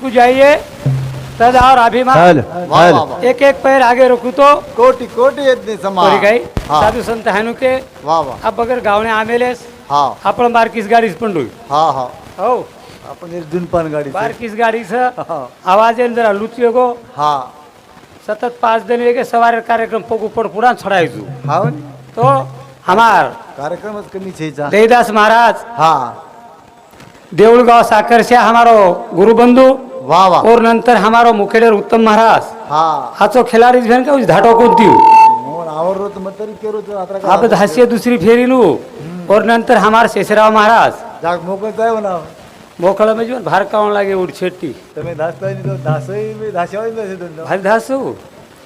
को जाइए। तद और अभिमान। हल। वाह हल। वाह। वाह एक एक पैर आगे रखू तो कोटी कोटी यज्ञ समा कोरी काही हा। साधू संत हानू के वा वा आ बगर गावणे आमेलेस हा आपण बारकीस गाडीच पण डोई हा हा। हो। आपण एक जुनपान गाडी बारकीस गाडीच आवाज येईन जरा लुचियो गो। हा। सतत पाच दिन वेगे सवार कार्यक्रम पगू पड पुढा छडायचो हा। तो हमार कार्यक्रमच कमी छेचा देवदास महाराज। हा। देऊळगाव साखरशा हमारो गुरुबंधू वा वा. और नंतर हमारो मुखेडर उत्तम महाराज. हा. हाचो खिलाडी भेन का धाटो कोणती मोर तर तरी केलो तर आता आप हास्य दुसरी फेरी लू और नंतर हमार शेषराव महाराज. जाग मोकळ म्हणजे भार कावण लागे उडछेट्टी તમે धासता नाही तो धासही मी धासू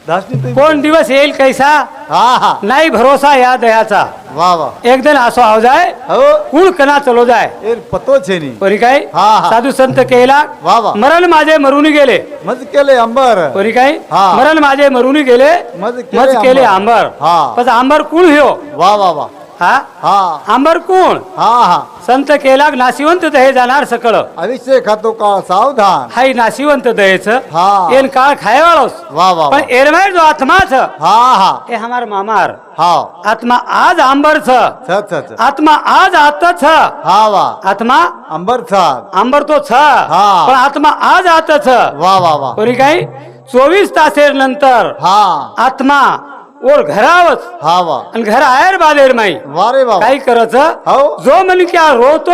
धासनी कोण दिवस येईल कैसा? हा हा. नाही भरोसा या दयाचा. वा वा. एक दिन असो आव जाय हो. कुळ कना चलो जाय. ए पतो छे नी परी काय? हा, हा. साधू संत केला वा वा. मरण माझे मरून गेले. मज केले अंबर. परी काय? हा. मरण माझे मरून गेले मज केले मज केले आंबर. आंबर. हा. पण आंबर कुळ ह्यो. वा वा वा. हा? हा. आंबर कुळ हा हा. संत केला नाशिवंत दहे जाणार सकळ. अविषय खातो काळ सावधान? हाय नाशिवंत दहेच. हा. एन काळ खायवाळोस वा वा. पण एरमाय जो आत्माच. हा हा. हे हमार मामार. हा आत्मा आज आंबर छ छ छ छ आत्मा आज आत छ हा वा. आत्मा अंबर छात आंबर तो छ. हा. पण आत्मा आज आत छ वा वा वा. कोणी काय चोवीस तासेर नंतर हा. आत्मा ओर घरावच. हा वा. आणि घर आहेर बालेर माई. वा रे वा काही करत हो. जो मन क्या रोतो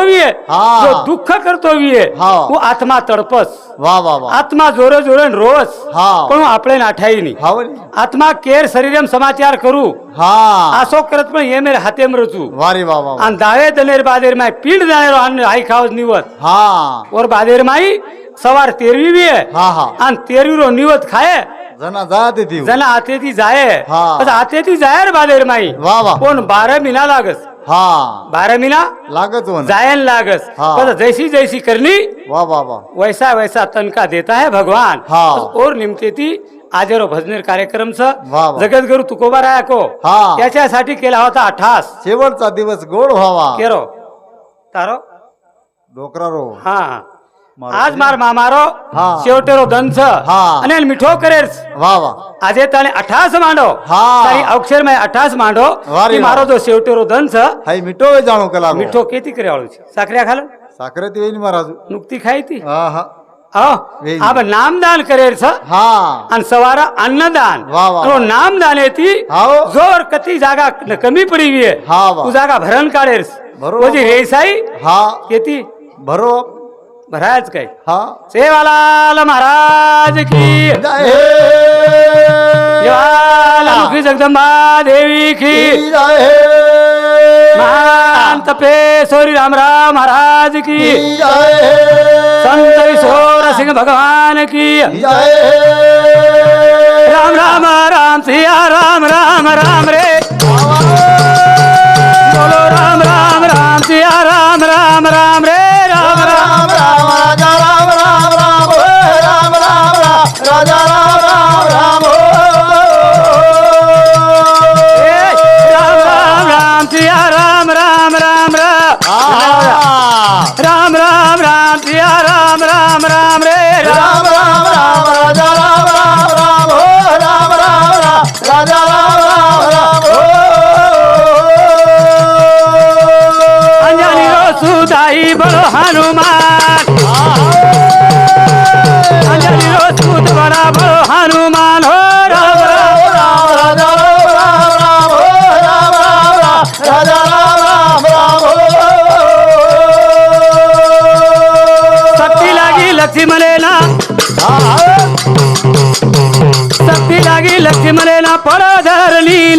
हा. जो दुःख करतो आहे हा. वो आत्मा तडपस. वा वा वा. आत्मा जोरे जोरे रोवस. हा. पण आपले नाठाई नाही. हा वरी. आत्मा केर शरीरम समाचार करू. हा. आसो करत पण ये मेरे हाते मरचू वा रे वा वा. आणि दावे दनेर बादेर माय पीठ जाणेरो अन्न आई खावत निवत. हा. और बादेर माई सवार तेरवी आहे हा। हा तेरवी रो निवत खाय जना जात ती जना आते जाय हा. पण आते ती जायर बादेर माई। वा वा कोण बारा महिना लागस। हा। बारा महिना लागत जायन लागस। हा. जैसी जैसी करनी। वा वा वा वैसा वैसा तनका देता है भगवान। हा. और निमते ती आजेरो भजनेर कार्यक्रमच वा वा. जगत गुरु तुकोबा राया को? हा. याच्यासाठी केला होता? अठास। शेवटचा दिवस गोड व्हावा। केरो। तारो। डोकरा रो। हा। આજ માર મામારો છેવટેરો ધન છે અને મીઠો કરે વાહ વાહ. આજે તને 28 માંડો. તારી અક્ષરમાં 28 માંડો કે મારો જો છેવટેરો ધન છે. હાય મીઠો વે જાણો કલા મીઠો કેતી કરે વાળું છે. સાકરિયા ખાલ. સાકરે તી વેની મહારાજ નુકતી ખાઈ તી હા હા. આપ નામદાન કરે છે. હા. અને સવારે અન્નદાન. તો નામદાન એથી જોર કતી જાગા કમી પડી ગઈ જાગા ભરણ કાઢે રેસાઈ હા. કેતી. ભરો महाराज काय? हा. सेवालाल महाराज की. जय. जगदंबा देवी की. महान तपेश्वरी रामराम महाराज की. संत किशोर सिंह भगवान की. राम राम राम सिया राम राम राम रे. बोलो राम राम राम सिया राम राम राम रे. सुदाई बड़ो हनुमान अंजलि रो सुद बड़ा बड़ो हनुमान हो राम राम राम राजा राम राम राम हो राम राम राम राम राम राम लागी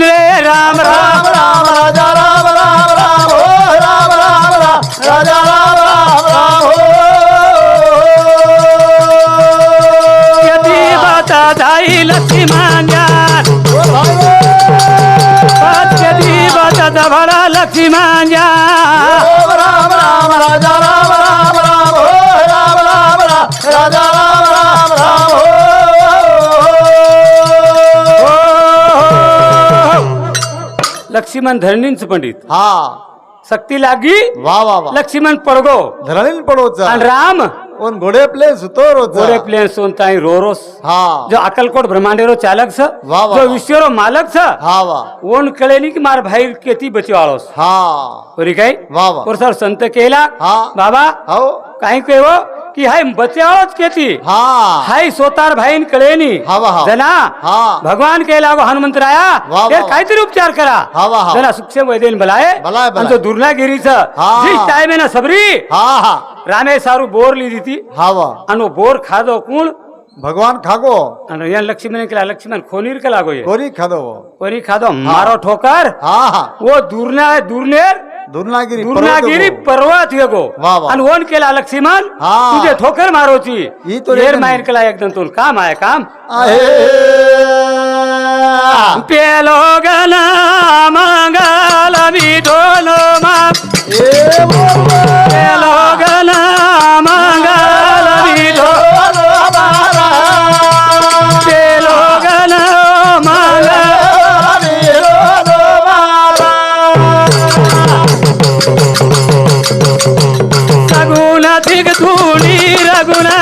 रे राम राम राम राम राम राजा राम राम राम हो लक्ष्मण धरणींच पंडित. हा. सक्ती लागी वा वा वा. लक्ष्मण पडगो. धरणीन पडोचा आणि राम ओन घोडे प्ले सुतोरोचा गोरे प्लेन सोनताई रोरोस. हा. जो अकलकोट ब्रह्मांडेरो चालक छ वाह, वाह, जो वाह. विश्वरो मालक छ हा वा. ओन कळेनी की मार भाई केती बचवाळोस हा. बरी काय? वा वा. और सर संत केला. हा. बाबा हो. काही केव? की हाय बचवाळोच केती. हा. हाय सोतार भाईन कळेनी. हा हा. जना हा. भगवान केला गो हनुमंतराया वा, ते वा. काहीतरी उपचार करा. हा वा, हा. जना सुक्षम वैदेन. आणि तो दुर्नागिरीच. हा. जी टाइम आहे ना सबरी. हा हा. रामे सारू बोर लिधी ती. हा वा. आणि वो बोर खादो कोण? भगवान खागो. आणि या लक्ष्मण केला लक्ष्मण खोनीर केला गो ये. कोरी खादो कोणी खादो मारो ठोकर. हा हा. वो दुर्ना दुर्नेर दुर्नागिरी दुर्नागिरी पर्वत वा. आणि ओन केला लक्ष्मण हा. तुझे ठोकर मारोची ही तो हेर रेगन. मायर केला एकदम तो काम आहे काम आहे पेलो गना मंगल मा बोल पेलो मंगल विठो पेलो थिग धुणी रघुना।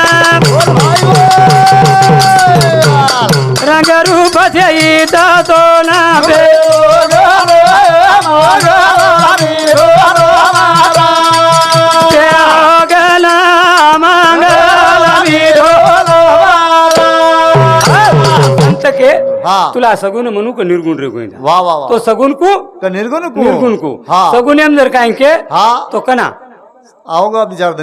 रंग रूप जईता तो ना बे पेलो गना मंगल विठो संत के हा. तुला सगुण म्हणू का निर्गुण रे गोविंदा? वा वा तो सगुण को? का निर्गुण को? निर्गुण को. हा. सगुण एम जर काय के हा. तो कना. आओगा विचार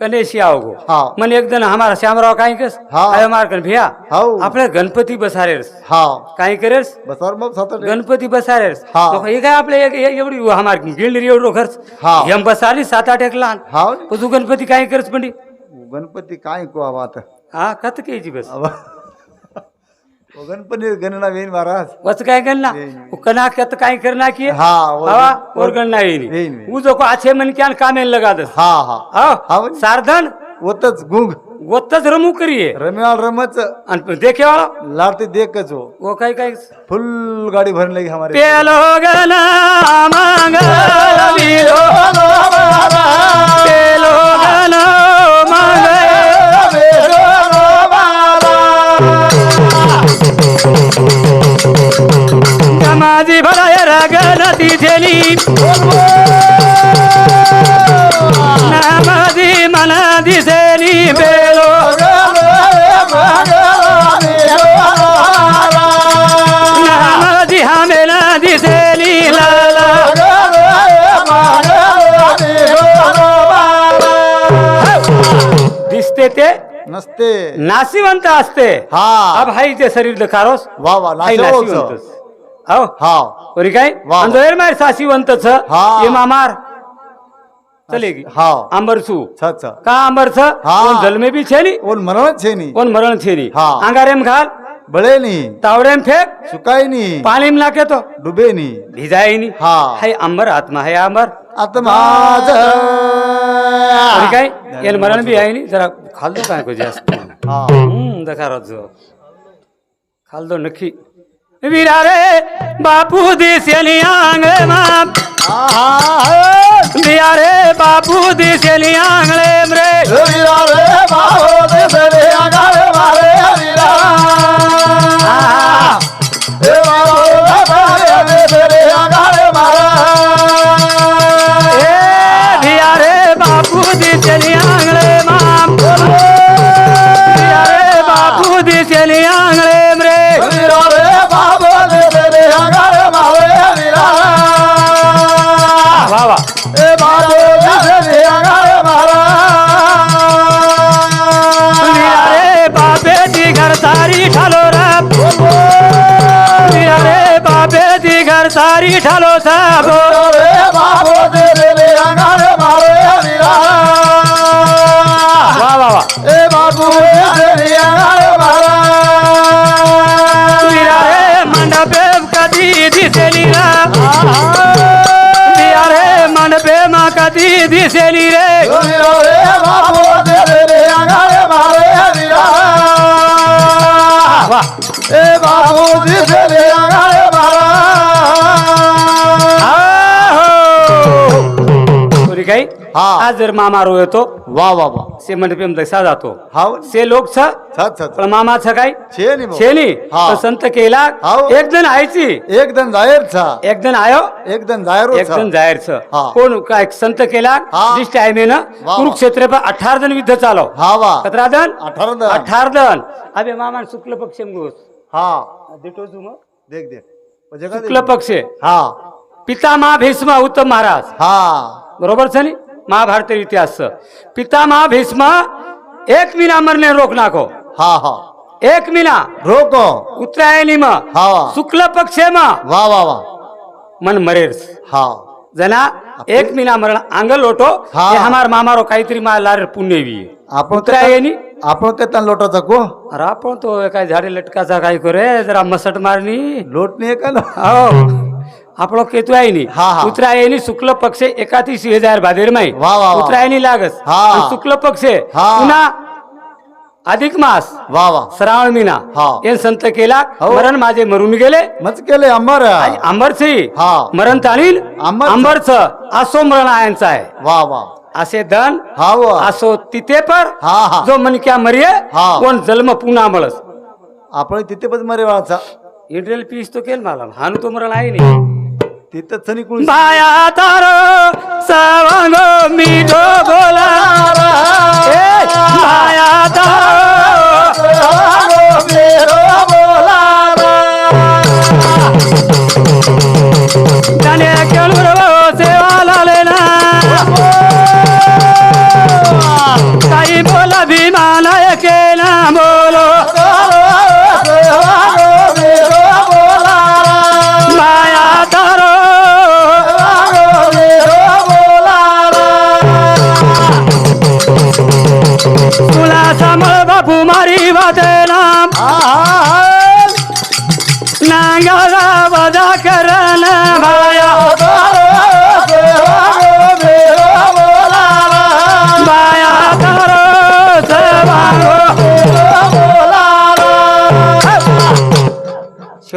कनेशी आओगो हा. मन एक दिन हमारा श्यामराव काय केस हा. आयो मार कर भिया। हाऊ. आपले गणपती बसारेस हा। काय करेस बसार मग गणपती बसारेस हा. तो हे काय आपले एक- एक- एवढी हमार गिळली एवढं खर्च। हा. यम बसाली सात आठ एक लहान हा। पण तू गणपती काय करस पंडी गणपती काय को आवा आता हा कत केजी बस? ओ गणपती गणना वेन महाराज। वच काय येईन, येईन. कना कत काय करना की? हा हवा और गणना येईन येईन, येईन. जो को आछे मन क्या कामे लगा दस। हा हा। हा हो. सारधन? ओतच गुंग। गोतच रमू करिये। रम्याल रमच। आणि देखे वाला लाडते देखच हो। वो काय काय? फुल गाड़ी भरने लगी हमारे पेलो गना मंगल विलो पेलो रगनती झेली. नामाजी मना दिसेली नामाजी लाला. दिसते ते? नसते. नाशिवंत असते. हा. अब ते शरीर देखारोस. वा वा नाशिवंत. हो हा बरी काय? वा. अंदर मार साशिवंत छ हा. ये मामार. चलेगी हा अंबर अच्छा का अंबर छ हा. कोण जलमे बी छेनी? ओन मरण मरण छेनी? हा. अंगारेम घाल. बळे नी तावडेम फेक. सुकाय नी पाणी नाके तो डुबे नी भिजाई नी हा. हाय अंबर आत्मा हाय अंबर काय? याला मरण आहे नी जरा खालदो काय को जास्त. हा. देखा रोज नक्की. वीरा रे बापू दिसेली आंगळे माप। दिया रे बापू दिसेली आंगळे रे वीरा रे बाबो दे रे आगारे मारे वीरा। ए बाबो दे दे रे आगारे ए दिया रे बापू दिसेली दी घर सारी ठालो साबो रे बाबो दे रे आगारे मारे वीरा वा वा वा ए बाबू ठीक आहे हा. आज जर मामा रो येतो वा वा वा. से मंडपेम दसा जातो. हाव से लोक छ छत छत पण मामा छ काय? छे नि भाऊ. छेनी हा. संत केला हाव. एक जण आयची एक जण जाहीर छा एक जण आयो. एक जण जाहीर एक जण जाहीर छ हा. कोण काय संत केला हा. जिस टाइम ना वा. कुरुक्षेत्र पर अठार जण युद्ध चालव. हा वा. कतरा जण? अठारह जण. अठार जण. अबे मामा शुक्ल पक्ष घोष हा. देतो तू मग. देख देख. म्हणजे काय शुक्ल पक्ष. हा. पितामहा भीष्म उत्तम महाराज. हा. बरोबर છે ને મહાભારત ઇતિહાસ છે પિતામહ ભીષ્મ એક મહિના મરને રોક નાખો हा हा એક મહિના रोको ઉત્તરાયણીમાં हा શુક્લ પક્ષેમાં वा वा वा મન મરે हा जना एक મહિના મરણ આંગલ લોટો હા. એ હમાર મામારો કાંઈતરી માં લાર પુણ્યવી आपण ઉત્તરાયણી आपण काय लोटाचा को अरे आपण तो काय झाडे लटकाचा काय करे जरा मसट मारणी लोट नाही का ना हो આપણો કેતુ આય ની હા, હા. ઉત્તરાયણી શુક્લ પક્ષે એકાથી સી હજાર ભાદેર માં વાહ, વાહ, વાહ. ઉત્તરાયણી लागस હા. અને શુક્લ પક્ષે હા. पुन्हा अधिक मास वा वा श्रावण महिना हा. हे संत केला हो. मरण माझे मरून गेले मच केले अंबर आज अंबरची हा. मरण ताणील अंबरचं. अंबरच असो मरण आयांचा आहे वा वा असे धन हा वा असो तिथे पर हा हा जो मन क्या मरिये हा. कोण जन्म पुन्हा मळस आपण तिथे पण मरे वाचा इंड्रियल पीस तो केल मला हानु तो मरण आहे नाही ते सनी कुणी माया तार सवांग मी तो माया तारो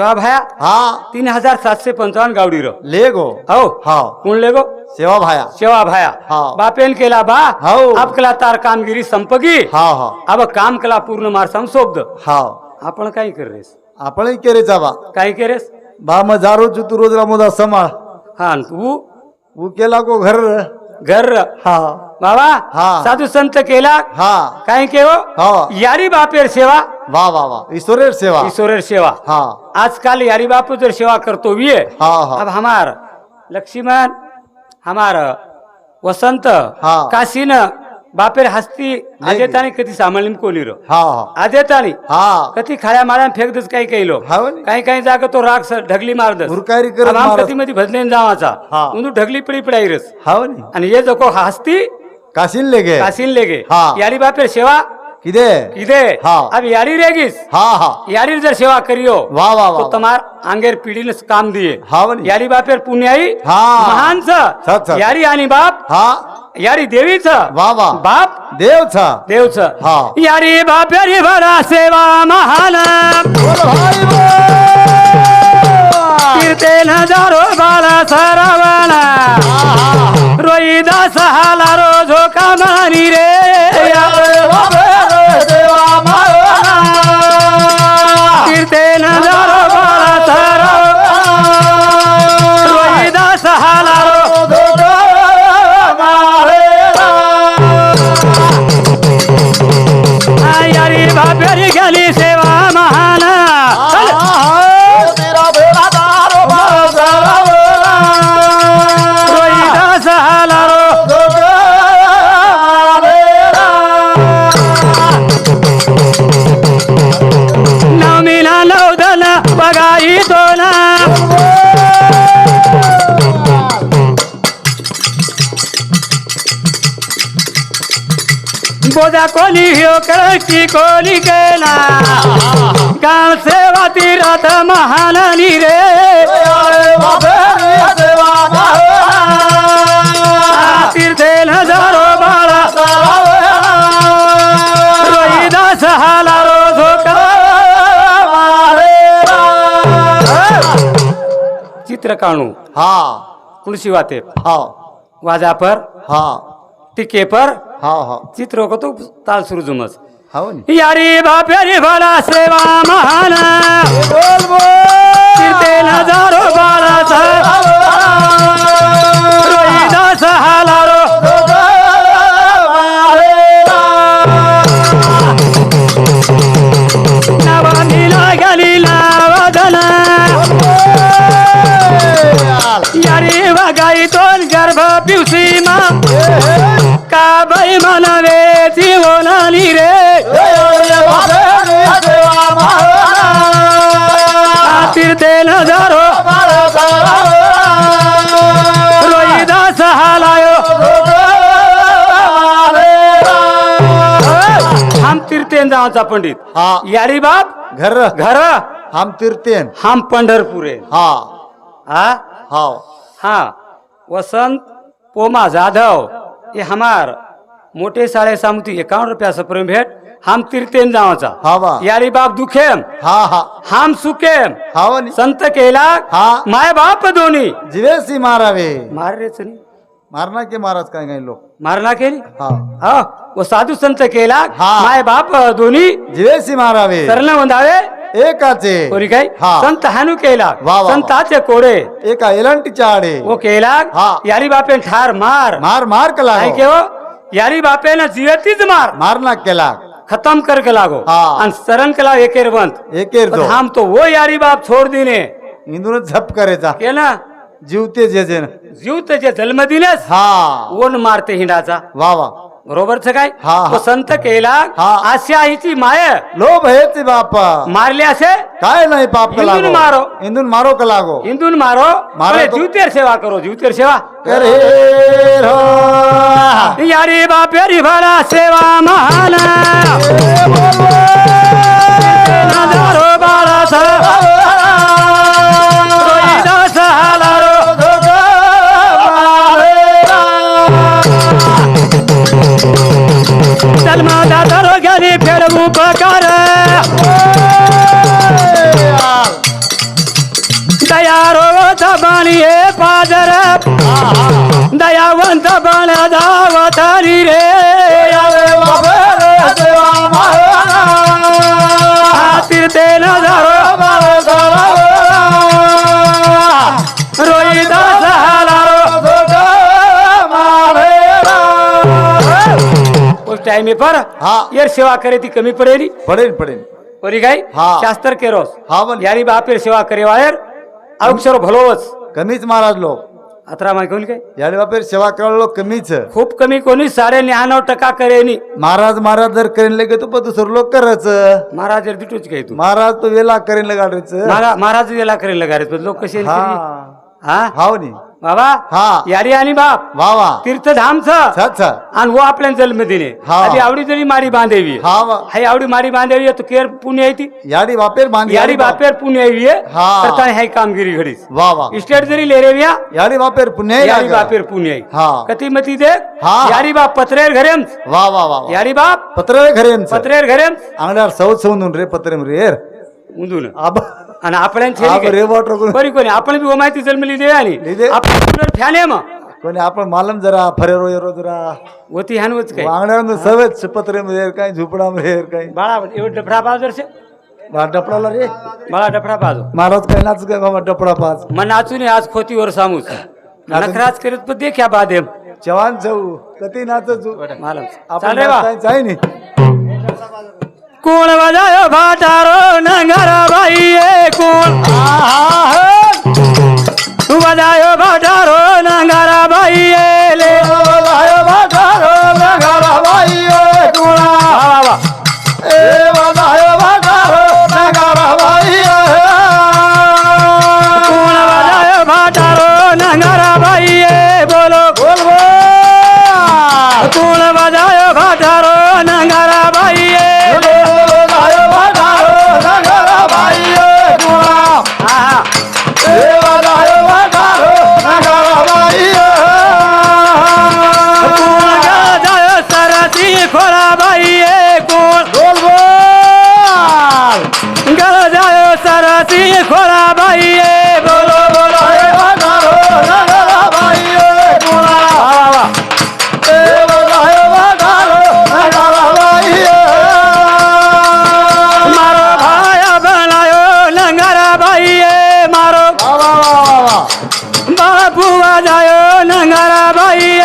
शिवा भाया हा. तीन हजार सातशे पंचावन्न गावडी रो ले गो हो. हा कोण ले गो सेवा भाया. शेवा भाया. हा. बापेन केला बा. हो. आप केला तार कामगिरी संपगी. हा हा अब काम केला पूर्ण मार संसोब्द हा आपण काय करेस? आपण केरेचा बा. काय केरेस? बा मग जारो तू रोज रामोदा समाळ हा अन तू? ऊ केला को घर. घर. हा बाबा हा. साधू संत केला. हा. काय केहो हा. यारी बापेर सेवा. वा वा वा. ईश्वरेर सेवा. ईश्वरेर सेवा. हा. आजकल यारी बापू जर सेवा करतो भी है हा. हा अब हमार लक्ष्मण हमार वसंत हा. काशीन बापेर हस्ती आजेतानी कधी सांभाळून कोणी रो हा हा. आजेतानी? हा. कधी खाड्या माळ्या फेकदच काही काही लोक हा म्हणे. काही काही जागा तो राग स- ढगली मारदस. उरकायरी करत मारत. कधी मध्ये भजनेन जावाचा. हा. उंदू ढगली पडी पडाईरस. हा म्हणे. आणि ये जको हस्ती काशीन ले गे काशीन लेगे. हा. यारी बापेर सेवा किदे? इदे हा. अब यारी रेगीस हा हा. यारी जर सेवा करियो। वा वा तो वा. तमार आंगेर पिढीने काम दिए। हा. यारी बापेर पुण्याई। हा. महान सत. यारी आणि बाप। हा। यारी देवीच. वा वा. बाप. देव देवच. हा. यारी बापेरी भरा सेवा महान बोल भाई बोल. बाला सरावण रोईदास हाला रोजो कामानी रे. कीर्ते नजारो बाला यारी गेली बोजा कोली हो कळची कोली केला. गाव सेवा तीरथ महाननी रे तीर्थे नजारो बाळा. रोहिदास हाला रोजो चित्र काढू. हा. तुळशी वाते हा. वाजा पर हा. टिके पर हा हा. चित्र को तो ताल सुरू जुमच हो यारी बापेरी भला सेवा महान. बोल कीर्ते नजारो बाळाचा. रोहिदास हालारो. नवानीला गलीला बाई मनवे ती रे. तीर्थे नजारो. रोहिदास हालायो. हम तीर्थेन जावचा पंडित. हा. यारी बाप? घर. घर. हम तीर्थेन हम पंढरपुरे. हा. हा? हा. हाँ. वसंत पोमा जाधव ये हमार. मोटे साडे सामुती एकावन्न रुपयाचं प्रेम भेट. हम तीर्थेन जावाचा. हा बा यारी बाप दुखेम. हा हा. हम सुखेम. हा हो नी संत केला हा. माय बाप दोन्ही जीवेसी मारावे. मार रेच नाही मारना के महाराज काय काही लोक? मारना केली हा. हा वो साधू संत केला हा. माय बाप दोन्ही जीवेसी मारावे. शरण वंदावे. एकाचे. कोरी काय? हा. संत हानू केला वा, वा. संताचे कोडे. एका एलंटीच्या आडे. वो केला हा. यारी बापे ठार मार. मार मार केला काय केव यारी बापे ना जियतीच मार. मारना केला. खत्म करके लागो. हा. आणि सरण केला एकेर बंद. एकेर जो. हम तो वो यारी बाप छोड दिने. इंदून झप करायचा के ना? जीवते जे जे जीव त्याचे जन्म दिलेस. हा. ओन मारते हिंडाचा. वा वा. बरोबरच काय? हा, हा. तो संत केला हा. आशा हिची माय. लोभ हेच बापा. मारले असे? काय नाही पाप का इंदून लागो मारो. इंदून मारो का लागो हिंदून मारो. मारो अरे तो- जीवतेर सेवा करो जीवतेर सेवा. करे रो यारी बापेरी भरा सेवा महान. दयावंत बळ दावतारी रे. हालारो उस टाइम पर हा. ये सेवा करे ती कमी पडेली. पडेल पडेल. परी काय? हा. शास्त्र केरोस. हा. यारी बापेर सेवा करे वायर. अक्षर भलोवच. कमीच महाराज लोक. अत्रा माय कोण काय? याडे बापेर सेवा करायला लोक कमीच. खूप कमी कोणी साडे न्याण्णव टक्का करेनी महाराज महाराज जर करेन लगे तू पण दुसरं लोक करायचं. महाराज जर दिटूच काय तू? महाराज तो वेला करेन लगाडायचं महारा- महाराज याला करेल लगारे पण लोक कसे हा. हा? हाव नी. बाबा हा. यारी आणि बाप. वा वा. तीर्थधामच छा छा आणि वो आपल्या जन्म दिने हा. आधी आवडी जरी मारी बांधेवी. हा वा. हाय आवडी मारी बांधेवी आहे, तो केर पुण्य आहे ती. याडी बापेर बांध यारी बापेर पुण्य आहे ये. हा. तर काय हाय कामगिरी घडीच वा वा. इस्टेट जरी लेरेविया याडी बापेर पुण्य यारी बापेर पुण्य आहे. हा. कती मती दे? हा. यारी बाप पत्रेर घरेम वा वा वा वा. यारी बाप पत्र घरे आमचं. पत्रेर घरेम अंगड्यावर सवत सवून रे पत्र रे येर उंदून आब. आणि आपल्याला बरी कोणी आपण बी माहिती जन्मली दे आणि लिदे. आपण फॅन आहे मग कोणी आपण मालम जरा फरेरो येरो जरा होती हानवच काय अंगड्यावर सवत पत्र रे काय झुपडा रे काय बाळा एवढं डफडा पाच वर्ष बा डपडाला रे बाळा डफडा पाजो महाराज काय नाच काय बाबा डपडा पाच मग नाचून आज खोतीवर सामूस नखराज करीत पण देखा बादेम जवान जाऊ कधी नाचू मालम आपण चाल रे बा नाचायचं आहे नी कोण वाजायो भाटारो नंगारा बाई ए कोण? वाजायो भाटारो नंगारा बाई ए মাটি খোলা বাইয়ে বলো বলো বাবু আজায় নাঙ্গারা বাইয়ে।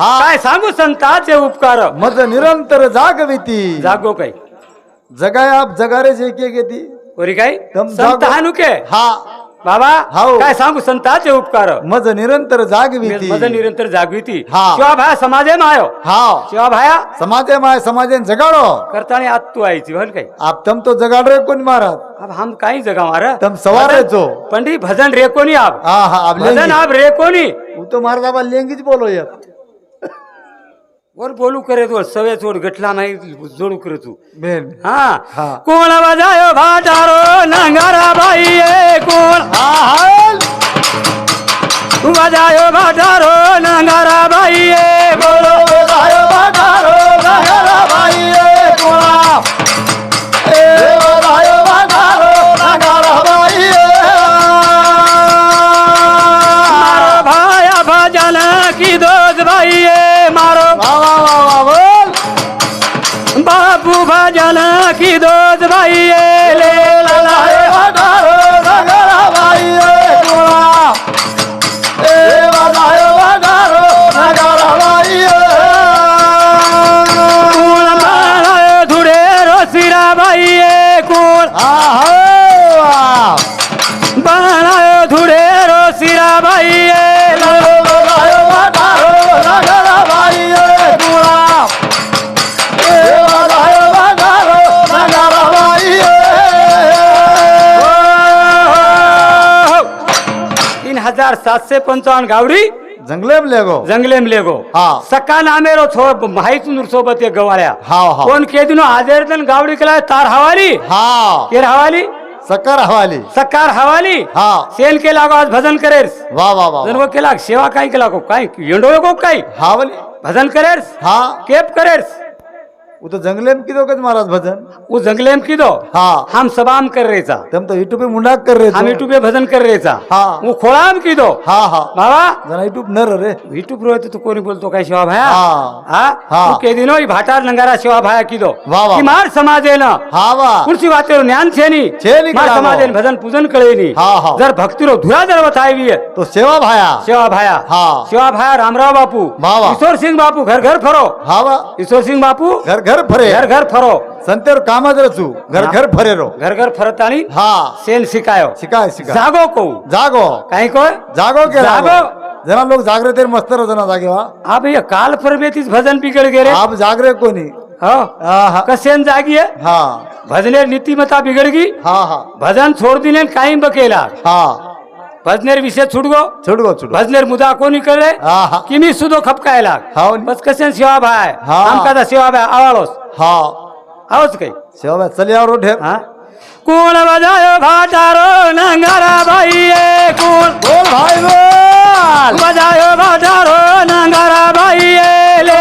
काय सांगू संताचे उपकार? मज निरंतर जागविती जागो काय? जगाय आप जगारेच एक एक येती पोरी काय? संत जागो. हानुके? हा. बाबा हाव. काय सांगू संताचे उपकार? मज निरंतर जागविती मज निरंतर जागृती हा. शिवा भाया समाजे मायो. हा शिवा भाया समाजे माय समाजे जगाडो. करताने आत तू आयची भल काय? आप तम तो जगाड रे कोणी महाराज अब हम काही जगा मारा तम सवार जो पंडित भजन रे कोणी आप? हा हा भजन आप रे कोणी? वो तो महाराज आप लेंगीच बोलो यार. वर बोलू करे तो सवे चोड गठला नाही जोडू करे तू. बेन हा. कोण वाजायो भाटारो नंगारा बाई कोण? हा हाल वाजायो भाटारो नंगारा बाई बोलो जायो वाटारो नगरा बाई मारो भाया भजन हजार सातशे पंचावन्न गावडी जंगलेम लेगो. जंगलेम लेगो. हा. सक्का नामेरो छो माहितून सोबत एक गवाळ्या. हा हा कोण केदिनो हाजेर तन गावडी केला तार हवाली. हा. केर हवाली? सकार हवाली. सकार हवाली? हा. सेल केला गो आज भजन करेस वा वा वा जनव केला सेवा काय केला को काय येंडो को काय? हावली. भजन करेस हा. केप करेस वो तो जंगले में किदो कद महाराज भजन? वो जंगले में कीदो? हा. हम सबाम कर रेचा तम तो यूट्यूब पे मुंडाक कर रहे हम थे। यूट्यूब पे भजन कर रेचा हा. वो खोळाम कीदो? हा हा. बाबा। जना यूट्यूब न रे। यूट्यूब रो तू कोणी बोलतो काय शिवा भाया हा. हा? हा. तू के दिनो भाटार नंगारा शिवा भाया कीदो? वा वा. की मार समाजे न? हा वा. कुर्सी वातेरो ज्ञान छे नी। छे नी मार. समाजे न भजन पूजन कळे नी। हा, हा. जर भक्तीरो धुरा जर वथावी तो सेवा भाया शिवा भाया हा. शिवा भाया रामराव बापू। वा वा. ईश्वर सिंह बापू घर घर फरो। हा वा. ईश्वर सिंह बापू घर घर फरे. घर घर फरो. संतेर कामच रचू घर हा. घर फरे रो घर घर फरतानी हा. सेन शिकायो. शिकाय शिकाय. जागो को. जागो. काही को जागो के जागो. जना लोग जागरे तेर मस्त रो जना जागे वा आप ये काल परबेतीच भजन बिगड़ गेले. आप जागरे कोणी. हो? हा हा. कसेन जागी है? हा. भजनेर नीतिमत्ता बिगड़ गई हा हा. भजन छोड़ दिले काही बकेला. हा. भजनेर विषय छुट गो छोड़ गो छोड़ भजनेर मुदा कोणी कळले? हा हा. की मी सुदो खपकायला. हाव नी. बस कसेन सेवा भाय? हा. आमका दा सेवा भाय आवाळोस. हा. आवच काही सेवा भाई चले आओ रो ढेर हा? कोण बजायो भाटारो नंगारा बाई ए? कोण? बोल भाई बोल. बजायो भाटारो नंगारा बाई ए? ले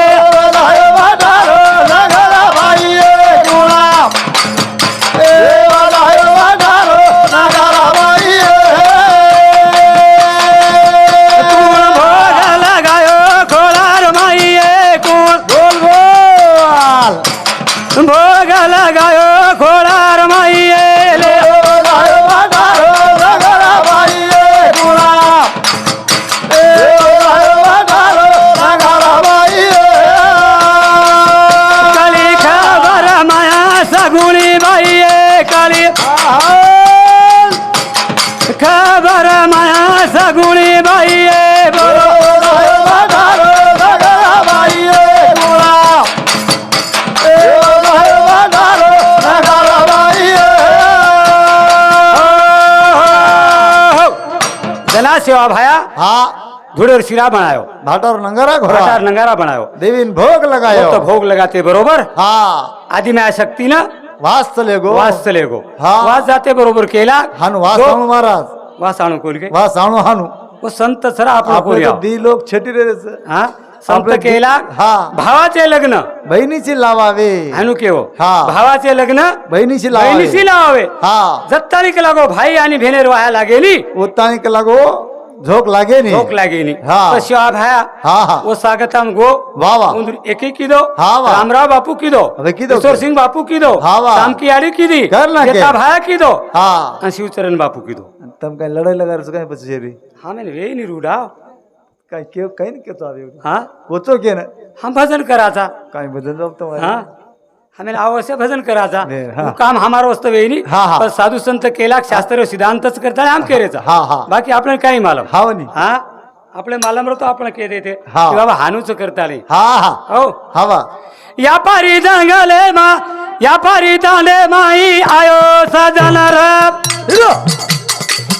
जला सेवा भाया हा. धुड़ेर शिरा बनायो। भाटार नंगारा घोड़ा। भाटार नंगारा बनायो। देवीन भोग लगायो। तो भोग लगाते बरोबर। हा। आदि में शक्ती ना? वास चले गो वास चले गो हा. वास जाते बरोबर केला। हानु वास आणू महाराज। वास आणू कोण के। वास आणू हानु। वो संत सरा आपण आपले कोरिया तो दी लोक छेटी रे. हा? केला हा. भावाचे लग्न. बहिणीशी लावावे. अनुकेव हा. भावाचे लग्न बहिणीशी लावावे. बहिणीशी लावावे. हा. जत्तारीक लागो भाई आणि भेनेर वाया लागेली उत्तानिक लागो झोक लागे झोक लागे हा. शिवा भाया हा हा. वो स्वागतम गो वा वा. एक ही किदो हा वा। रामराव बापू किदो अबे किदो किशोर सिंह बापू किदो हा वा। राम की आड़ी किदी कर भाया किदो हा. शिवचरण बापू किदो. तम काय लढाई लगायचं काय पचशेरी? हा नाही वे नि रुडाव काय के काही नाही केतो आवे हाँ? कोचो के ना हम भजन कराचा काय बदल जाऊ तो हाँ? हमें अवश्य भजन कराचा वे, हाँ. वो काम हमारा वस्तू वे नहीं हाँ, हाँ. पर साधू संत केला शास्त्र सिद्धांतच करता हम केरेचा. हाँ, हाँ. बाकी आपल्याला काही मालम. हाव नी. हा? आपले मालम तो आपण के देते हाँ. की बाबा हानूच करता नाही हा हा. हो. हवा. या पारी जंगले मा या पारी दांडे माई आयो सजन रे.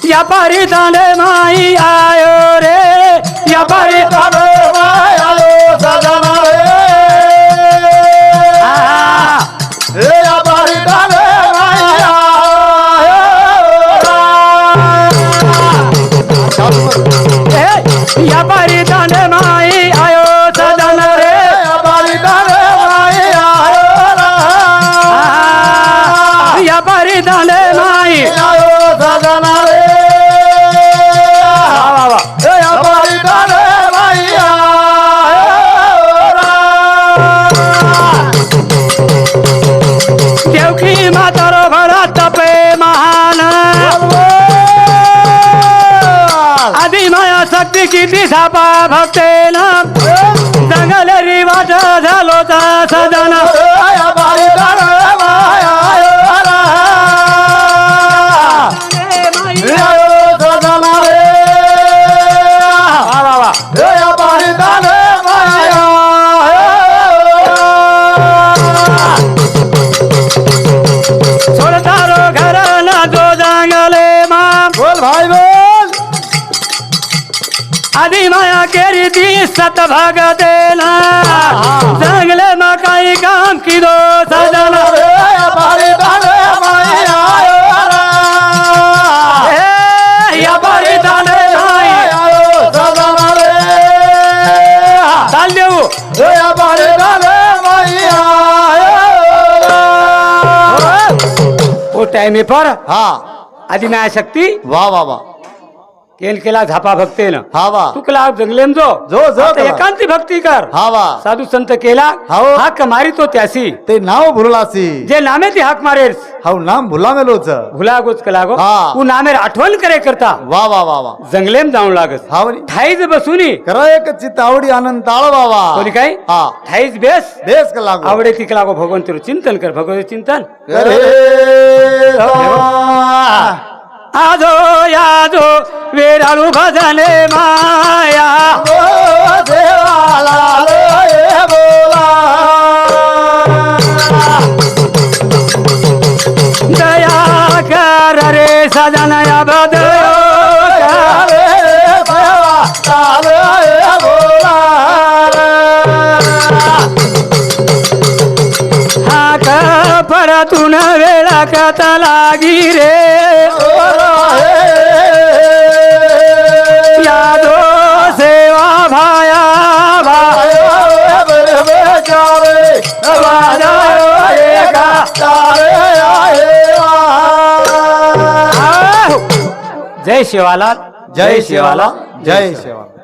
या पारी दांडे माई आयो रे। या पारी आ, शक्ती भक्तेला सापा भक्तेन जंगल रिवाट झालो. आदि माया केरी ती सत भगतेन जंगले मा काही काम चाल देऊ. ओ टाइमे पर. हा. आदि शक्ती. वा वा वा. केल केला झापा भक्तेन हा वा तुकला जंगलेम जो जो, जो आता करा. एकांती भक्ती कर हा वा साधू संत केला हाव. हाक मारी तो त्यासी ते नाव भुललासी जे नामे ती हाक मारेस हाव नाम भुला मेलोच भुला गोच कलागो हा. तू नामेर आठवण करे करता वा वा वा वा जंगलेम जाऊन लागस हावनी ठाईज बसूनी करा एक चित्त आवडी आनंद ताळ बाबा कोणी काय हा ठाईज बेस देश का लागो आवडे तिक लागो भगवंतर चिंतन कर भगवत चिंतन करे आजो याजो वेराळू भजने माया. दया कर रे सजनया बदयो परतून वेळा कत लागी रे। यादो सेवा भाया जय शिवालाल। जय शिवाला जय शिवाला